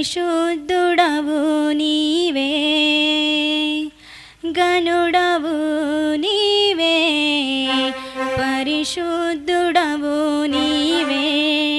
పరిశుద్ధుడవు నీవే. గనుడవు నీవే. పరిశుద్ధుడవు నీవే.